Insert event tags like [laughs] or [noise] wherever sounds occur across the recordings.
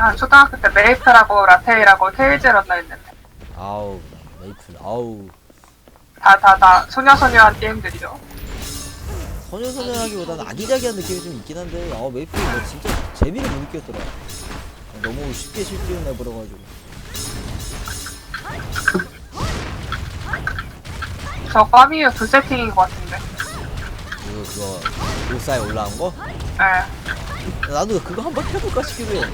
아, 초등학교 때 메이플하고 라테이라고 테일즈였나 했는데 아우 메이플 아우 다 다 다 소녀소녀한 게임들이죠. 소녀소녀하기보다는 아기자기한 느낌이 좀 있긴 한데 아 메이플이 뭐 진짜 재미를 못 느꼈더라 너무 쉽게 실기를 내버려가지고 저 까미유 두 세팅인 것 같은데. 그거 그거 오사에 올라온 거? 예. 나도 그거 한번 해볼까 싶기도 해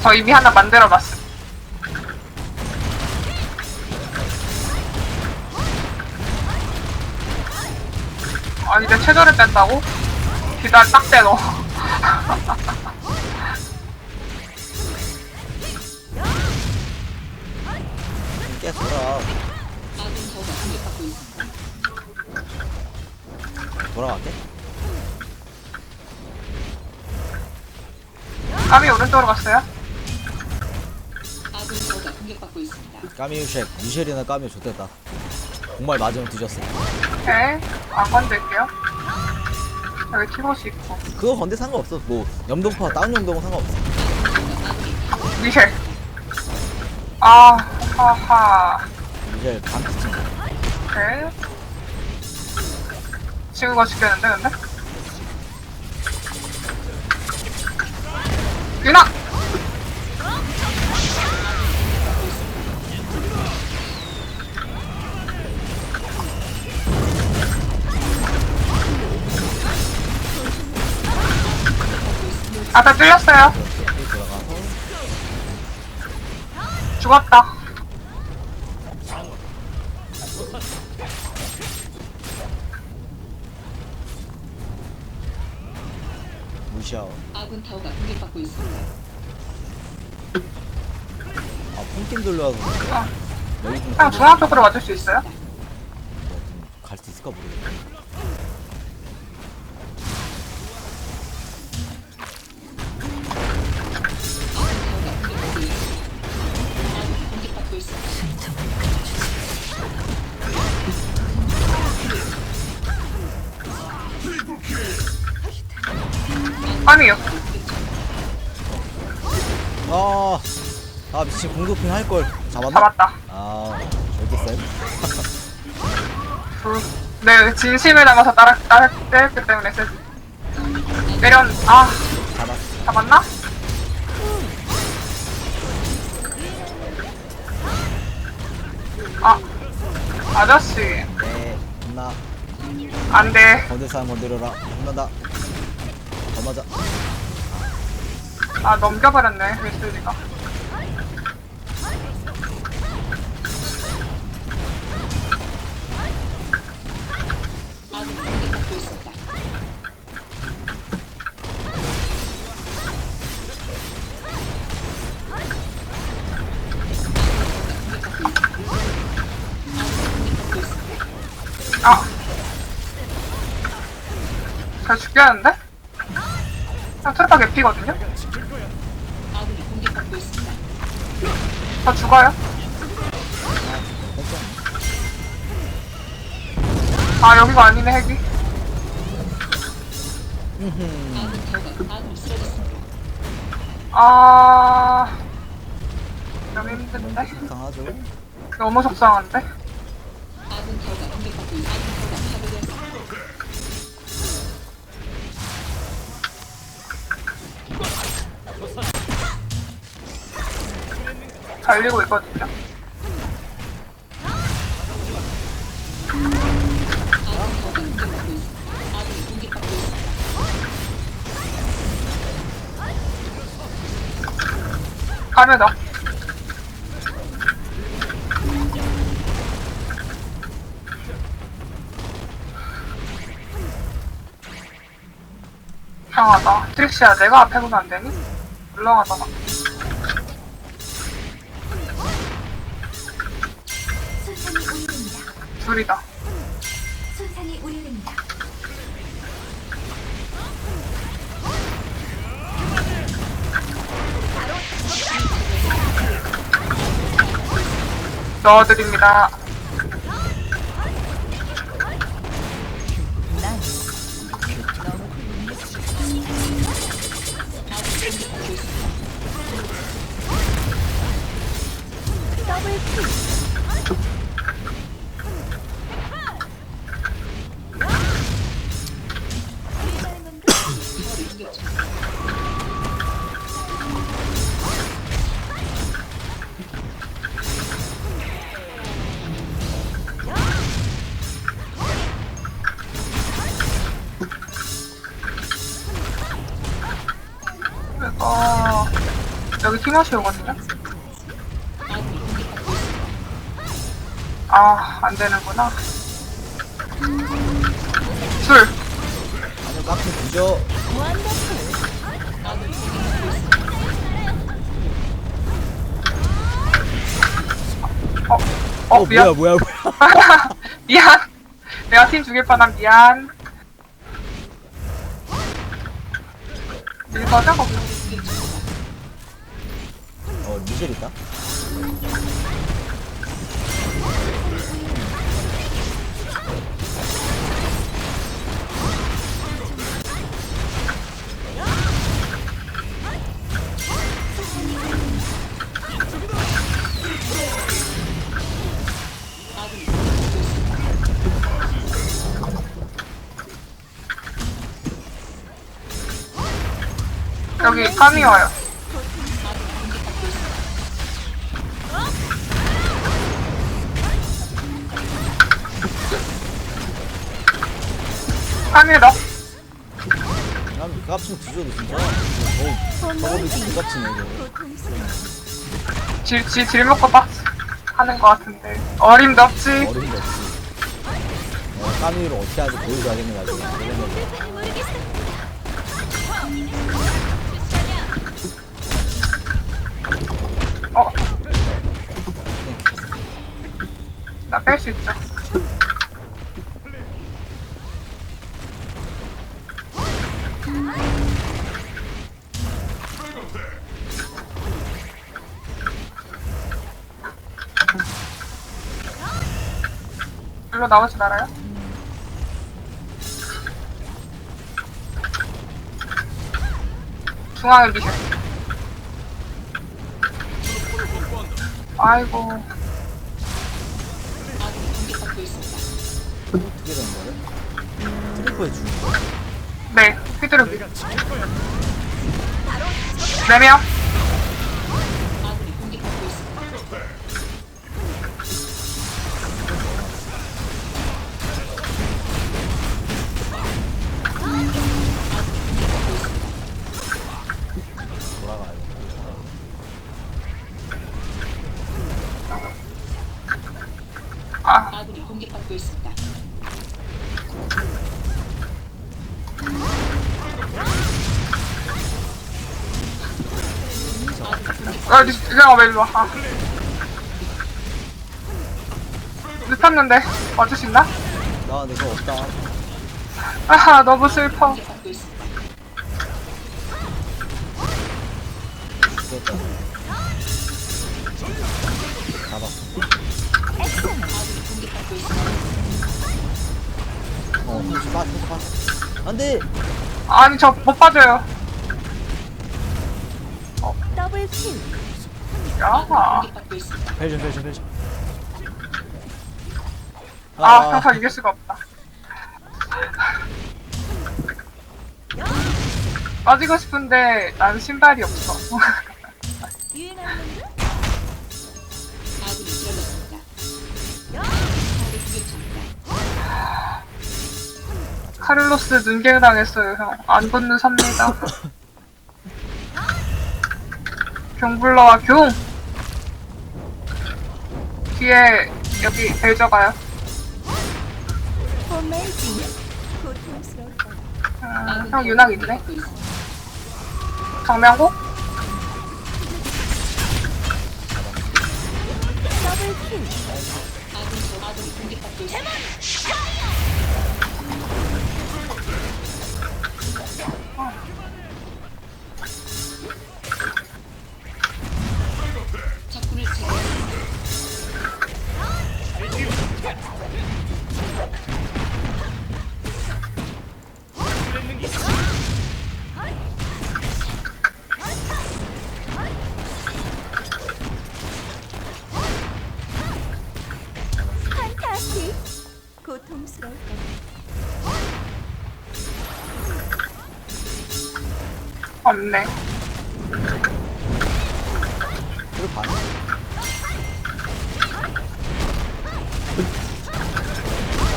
저 이미 하나 만들어봤음. 아 이제 최저를 뺀다고? 기다려 딱 떼너. 깨 돌아 돌아갈게 까미 오른쪽으로 갔어요? 까미유쉑 미셸이나 까미유 좋댔다 정말 맞으면 뒤졌어 네. 안 건들게요. 여기 키보스 있고. 그거 건데 상관없어 뭐 염동파 다운 염동은 상관없어 미셸. 아, 하하. 미셸 반피칭 네. 친구가 죽겠는데, 근데? 유나! 앞에 뚫렸어요. 여기 들어가서 죽었다. 무시하고 아군 타워가 공격받고 있습니다. 아 폰팀 돌려와서 아, 여기 좀 그냥 중앙 쪽으로 와줄 수 있어요? 갈수 있을까 모르겠네 3위요. 아, 아 미친 공급핀 할걸 잡았나? 잡았다. 아, 절대 쌤. 음, 내 진심을 담아서 따라 따했기 때문에 세지. 내려 아 잡았. 잡았나? 아 아저씨 네, 나. 안돼 건들 사람 건드려라. 겁나다. 맞아 아, 넘겨버렸네, 웨슬리가. 아군. 아. 저 죽겠는데? 트루파 개피거든요? 저 죽어요? 아, 여기가 아니네, 핵이. 아. 너무 힘든데? 너무 속상한데? 달리고 있거든요. 가면 너. 이상하다. 트릭시야, 내가 앞에 보면 안 되니? 물렁하잖아. 목소리다. 손상이 우려됩니다. 넣어드립니다. 더블 킥. 여기 티마시오거든요. 아, 안 되는구나. 술. 아니 깍지 부죠 어, 어, 어 미안. 뭐야 뭐야 [laughs] 뭐야 미안. 내가 팀 죽일 뻔한 미안. 이거죠? 거 기. 어 미셸 있다 여기 감이 와요. 감이 럭. 난 깍지 부져도 진짜 어 저거도 진짜 깍지네 이거 질, 질, 질 먹고 빡 하는 것 같은데. 어림도 없지. 어림도 없지 어 까미를 어떻게 하지 보여줘야겠네 나중에 그러면 어. 나 뺄 수 있죠. 일로 나오지 말아요. 중앙에 미션. 아이고. 어떻게 되는 거야? 트리퍼에 주는 거야? 네, 휘두르기. 네 명. 아, 니, 니가 왜 일로 와? 아. 늦었는데, 와줄 수 있나? 나 내가 없다 아하, 너무 슬퍼. 죽었다 잡았어. 어 빠져 빠져 안 돼 아니, 저 못 빠져요. 벨전 벨전 벨전 아, 항상 이길 수가 없다. 빠지고 싶은데, 난 신발이 없어. [laughs] 카를로스 눈갱 당했어요, 형. 안 붙는 삽니다. [laughs] 경불러와 경! 뒤에, 여기, 벨저 가요. 어메이징. 고통스럽다. 음, 형 윤학 있네. 정명고? 고통스러울 거다. 없네. 이거 봐.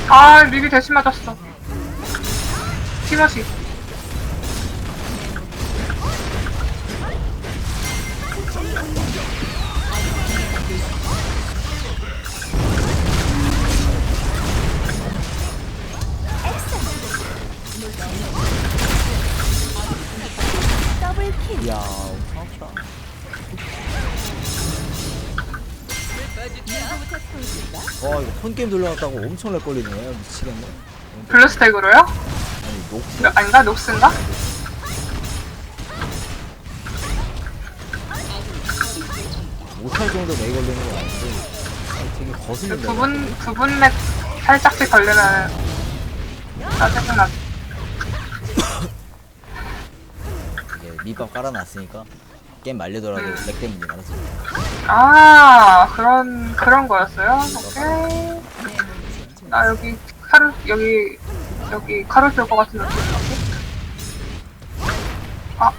아, 미리 대신 맞았어. 티머시. 와, 이거 폰게임 돌려놨다고 엄청 렉 걸리네. 미치겠네. 블루스택으로요? 아니, 녹스? 몇- 아닌가? 녹스인가? 못할 정도 렉 걸리는 건 아닌데. 아, 되게 그 거슬린다. 부분, 부분 렉 살짝씩 걸리면 짜증나. 이게 밑밥 깔아놨으니까 게임 말리더라도 음. 렉 때문에 알았어. 아, 그런, 그런 거였어요? 오케이. 나 여기, 카루, 여기, 여기, 카루 쓸것 같은 느낌. 아,